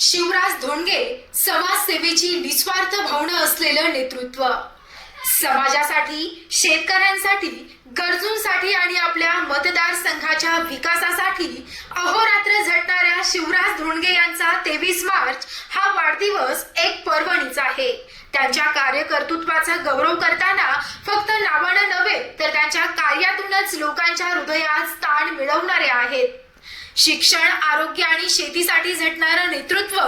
शिवराज धोंडगे समाजसेवेची निस्वार्थ भावना असलेलं नेतृत्व. समाजासाठी शेतकऱ्यांसाठी गरजूंसाठी आणि आपल्या मतदारसंघाच्या विकासासाठी अहोरात्र झटणाऱ्या शिवराज धोंडगे यांचा तेवीस मार्च हा वाढदिवस एक पर्वणीचा आहे. त्यांच्या कार्यकर्तृत्वाचा गौरव करताना फक्त नावानं नव्हे तर त्यांच्या कार्यातूनच लोकांच्या हृदयात स्थान मिळवणारे आहेत. शिक्षण आरोग्य आणि शेतीसाठी झटणारं नेतृत्व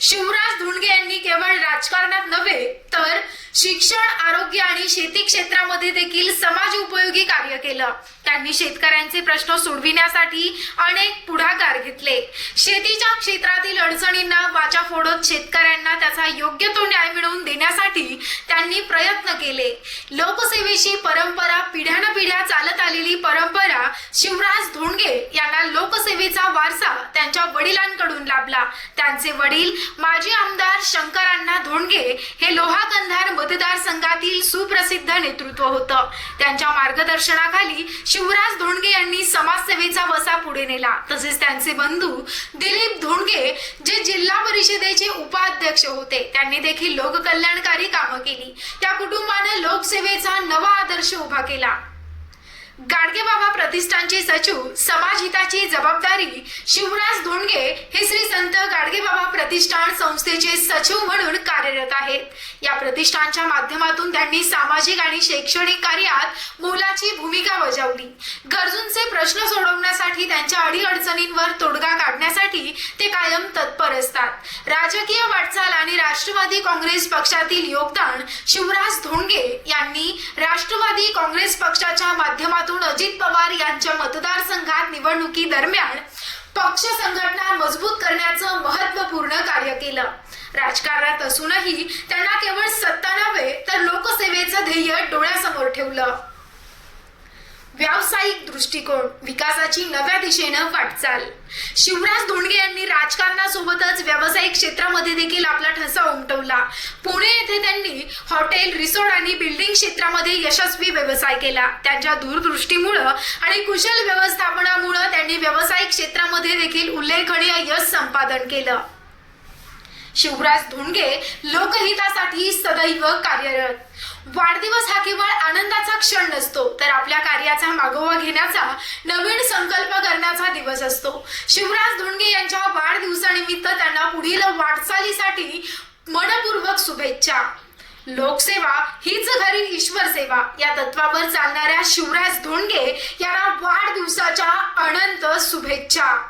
शिवराज धुंडगे यांनी केवळ राजकारणात नव्हे तर शिक्षण आरोग्य आणि शेती क्षेत्रामध्ये देखील समाज उपयोगी कार्य केलं. त्यांनी शेतकऱ्यांचे प्रश्न सोडविण्यासाठी अनेक पुढाकार घेतले. शेतीच्या क्षेत्रातील अडचणींना वाचा फोडत शेतकऱ्यांना त्याचा योग्य तो न्याय मिळवून देण्यासाठी त्यांनी प्रयत्न केले. लोकसेवेची परंपरा पिढ्यानपिढ्या चालत आलेली परंपरा शिवराज धोंडगे यांना संस्कृतीचा वारसा त्यांच्या वडिलांकडून लाभला. त्यांचे वडील माजी आमदार शंकरांना धोंडगे हे लोहा कंधार मतदारसंघातील सुप्रसिद्ध नेतृत्व होतं. त्यांच्या मार्गदर्शनाखाली शिवराज धोंडगे यांनी समाजसेवेचा वसा पुढे नेला. तसेच त्यांचे बंधू दिलीप धोंडगे जे जिल्हा परिषदेचे उपाध्यक्ष होते त्यांनी देखील लोककल्याणकारी कामं केली. त्या कुटुंबाने लोकसेवेचा नवा आदर्श उभा केला. गाडगे बाबा प्रतिष्ठानचे सचिव समाज हिताची जबाबदारी शिवराज धोंडगे हे श्री संत गाडगे बाबा प्रतिष्ठान संस्थेचे सचिव म्हणून कार्यरत आहेत. या प्रतिष्ठानच्या माध्यमातून त्यांनी सामाजिक आणि शैक्षणिक कार्यात मोलाची भूमिका बजावली. गरजूंचे प्रश्न सोडवण्यासाठी त्यांच्या अडीअडचणींवर तोडगा काढण्यासाठी ते कायम तत्पर असतात. राजकीय वाटचाल आणि राष्ट्रवादी काँग्रेस पक्षातील योगदान शिवराज धोंडगे यांनी राष्ट्रवादी काँग्रेस पक्षाच्या माध्यमातून अजित पवार यांच्या मतदारसंघात निवडणुकी दरम्यान पक्ष संघटना मजबूत करण्याचं महत्त्वपूर्ण कार्य केलं. राजकारणात असूनही त्यांना केवळ सत्ता नव्हे तर लोकसेवेचं ध्येय डोळ्यासमोर ठेवलं. व्यावसायिक दृष्टिकोन विकासाची नव्या दिशेनं वाटचाल. शिवराज धोंडगे यांनी राजकारणासोबतच व्यावसायिक क्षेत्रामध्ये देखील आपला ठसा उमटवला. पुणे येथे त्यांनी हॉटेल रिसॉर्ट आणि बिल्डिंग क्षेत्रामध्ये यशस्वी व्यवसाय केला. त्यांच्या दूरदृष्टीमुळं आणि कुशल व्यवस्थापनामुळं त्यांनी व्यावसायिक क्षेत्रामध्ये देखील उल्लेखनीय यश संपादन केलं. शिवराज धोंडगे लोकहितासाठी सदैव कार्यरत. वाढदिवस हा केवळ आनंदाचा क्षण नसतो तर आपल्या कार्याचा मागोवा घेण्याचा नवीन संकल्प करण्याचा दिवस असतो. शिवराज धोंडगे यांच्या वाढदिवसानिमित्त त्यांना पुढील वाटचालीसाठी मनपूर्वक शुभेच्छा. लोकसेवा हीच घरी ईश्वर सेवा. या तत्वावर चालणाऱ्या शिवराज धोंडगे यांना वाढदिवसाच्या अनंत शुभेच्छा.